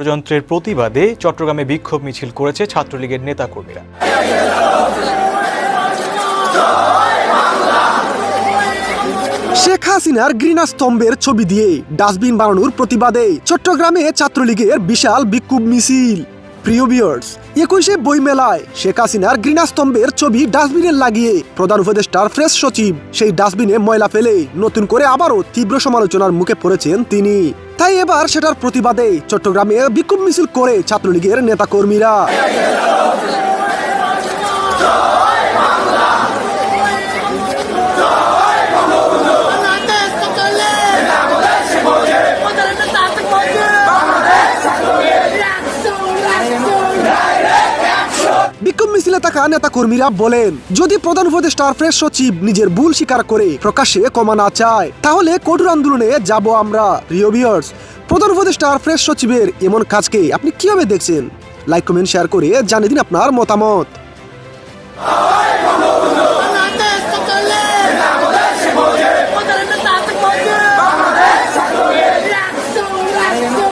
ষড়যন্ত্রের প্রতিবাদে চট্টগ্রামে বিক্ষোভ মিছিল করেছে ছাত্রলীগের নেতাকর্মীরা। শেখ হাসিনার ঘৃণা স্তম্ভের ছবি দিয়ে ডাস্টবিন বানানোর প্রতিবাদে চট্টগ্রামে ছাত্রলীগের বিশাল বিক্ষোভ মিছিল। প্রিয় বিয়ার্স একুশে বই মেলায় শেখ হাসিনার গ্রীনা স্তম্ভের ছবি ডাস্টবিনে লাগিয়ে প্রধান উপদেষ্টার ফ্রেশ সচিব। সেই ডাস্টবিনে ময়লা ফেলে নতুন করে আবারও তীব্র সমালোচনার মুখে পড়েছেন তিনি। তাই এবার সেটার প্রতিবাদে চট্টগ্রামে বিক্ষোভ মিছিল করে ছাত্রলীগের নেতাকর্মীরা। মিছিলে নেতা কর্মীরা বলেন, যদি প্রধান উপদেষ্টার ফ্রেশ সচিব নিজের ভুল স্বীকার করে প্রকাশ্যে কমা না চায়, তাহলে কঠোর আন্দোলনে যাব আমরা। প্রিয় ভিউয়ার্স প্রধান উপদেষ্টার ফ্রেশ সচিবের এমন কাজকে আপনি কীভাবে দেখছেন? লাইক কমেন্ট শেয়ার করে জানিয়ে দিন আপনার মতামত।